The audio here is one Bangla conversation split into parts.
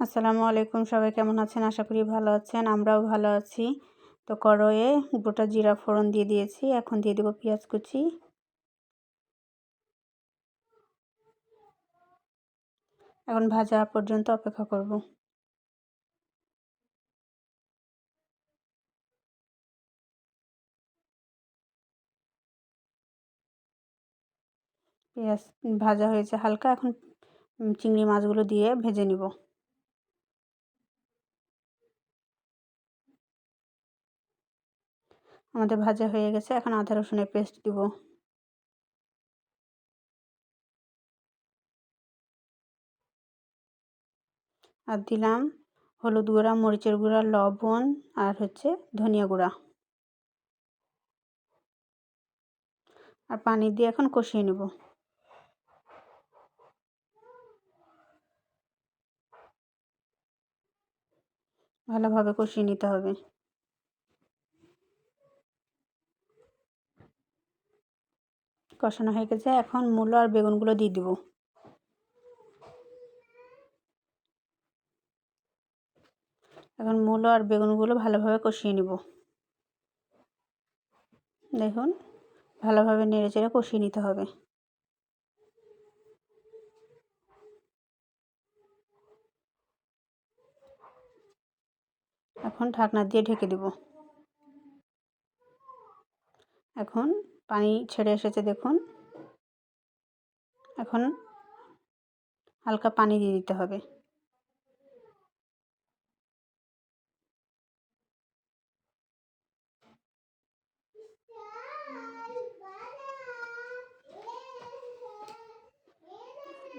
আসসালামু আলাইকুম, সবাই কেমন আছেন? আশা করি ভালো আছেন, আমরাও ভালো আছি। তো কড়াইয়ে গোটা জিরা ফোড়ন দিয়ে দিয়েছি, এখন দিয়ে দেবো পেঁয়াজ কুচি। এখন ভাজা পর্যন্ত অপেক্ষা করব। পেঁয়াজ ভাজা হয়েছে হালকা, এখন চিংড়ি মাছগুলো দিয়ে ভেজে নিব। আমাদের ভাজা হয়ে গেছে। এখন আদা রসুনের পেস্ট দিব। আর দিলাম হলুদ গুঁড়া, মরিচের গুঁড়া, লবণ আর হচ্ছে ধনিয়া গুঁড়া। আর পানি দিয়ে এখন কষিয়ে নেব। ভালোভাবে কষিয়ে নিতে হবে। কষানো হয়ে গেছে। এখন মূলো আর বেগুনগুলো দিয়ে দেবো। এখন মূলো আর বেগুনগুলো ভালোভাবে কষিয়ে নিব। দেখুন, ভালোভাবে নেড়ে চেড়ে কষিয়ে নিতে হবে। এখন ঢাকনা দিয়ে ঢেকে দেব। এখন পানি ছেড়ে এসেছে, দেখুন। এখন হালকা পানি দিয়ে দিতে হবে।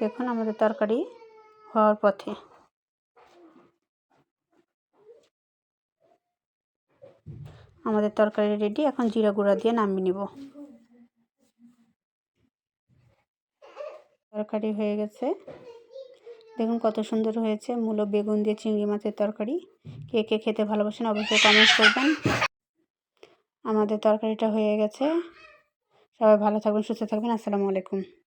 দেখুন আমাদের তরকারি হওয়ার পথে। আমাদের তরকারি রেডি এখন জিরা গুঁড়া দিয়ে নামিয়ে নিব। তরকারি হয়ে গেছে। দেখুন কত সুন্দর হয়েছে। মূলো, বেগুন দিয়ে চিংড়ি মাছের তরকারি। কে কে খেতে ভালোবাসেন অবশ্যই কমেন্ট করবেন। আমাদের তরকারিটা হয়ে গেছে। সবাই ভালো থাকবেন, সুস্থ থাকবেন। আসসালামু আলাইকুম।